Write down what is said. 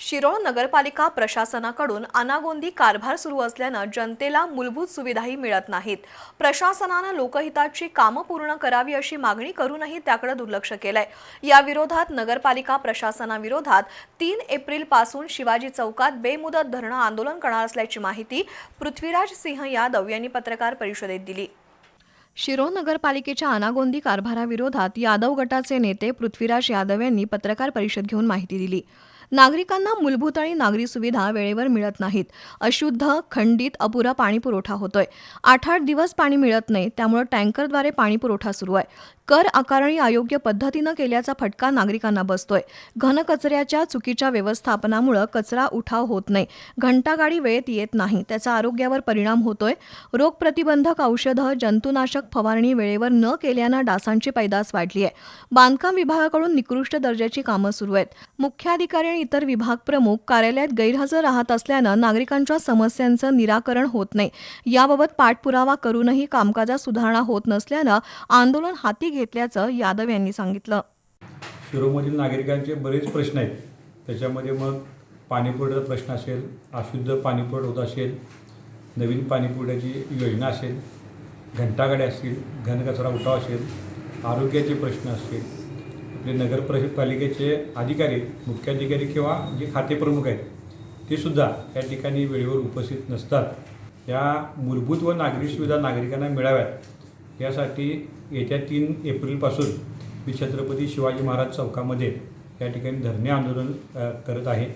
शिरोळ नगरपालिका प्रशासनाकडून अनागोंदी कारभार सुरू असल्यानं जनतेला मूलभूत सुविधाही मिळत नाहीत. प्रशासनानं लोकहिताची कामं पूर्ण करावी अशी मागणी करूनही त्याकडे दुर्लक्ष केलंय. याविरोधात नगरपालिका प्रशासनाविरोधात तीन एप्रिलपासून शिवाजी चौकात बेमुदत धरणं आंदोलन करणार असल्याची माहिती पृथ्वीराज सिंह यादव यांनी पत्रकार परिषदेत दिली. शिरोळ नगरपालिकेच्या अनागोंदी कारभाराविरोधात यादव गटाचे नेते पृथ्वीराज यादव यांनी पत्रकार परिषद घेऊन माहिती दिली. नागरिकांना मूलभूत आणि नागरी सुविधा वेळेवर मिळत नाहीत. अशुद्ध खंडित अपुरा पाणीपुरवठा होतोय. आठ आठ दिवस पाणी मिळत नाही त्यामुळे टँकरद्वारे पाणीपुरवठा सुरू आहे. कर आकारणी अयोग्य पद्धतीनं केल्याचा फटका नागरिकांना बसतोय. घनकचऱ्याच्या चुकीच्या व्यवस्थापनामुळे कचरा उठाव होत नाही. घंटागाडी वेळेत येत नाही त्याचा आरोग्यावर परिणाम होतोय. रोगप्रतिबंधक औषधं जंतुनाशक फवारणी वेळेवर न केल्यानं डासांची पैदास वाढली आहे बांधकाम विभागाकडून निकृष्ट दर्जाची कामं सुरू आहेत. मुख्याधिकारी आणि इतर विभाग प्रमुख कार्यालयात गैरहजर राहत असल्यानं नागरिकांच्या समस्यांचं निराकरण होत नाही. याबाबत पाठपुरावा करूनही कामकाजात सुधारणा होत नसल्यानं आंदोलन हाती घेतल्याचं यादव यांनी सांगितलं. शिरोमधील नागरिकांचे बरेच प्रश्न आहेत. त्याच्यामध्ये मग पाणीपुरवठा प्रश्न असेल अशुद्ध पाणीपुरवठा होत असेल नवीन पाणीपुरवठ्याची योजना असेल घंटागाड्या असतील घनकचरा उठाव असेल आरोग्याचे प्रश्न असतील जे नगर पालिकेचे अधिकारी मुख्याधिकारी किंवा जे खातेप्रमुख आहेत ते सुद्धा या ठिकाणी वेळेवर उपस्थित नसतात. या मूलभूत व नागरी सुविधा नागरिकांना मिळाव्यात. यासाठी येत्या तीन एप्रिलपासून मी छत्रपती शिवाजी महाराज चौकामध्ये या ठिकाणी धरणे आंदोलन करत आहे.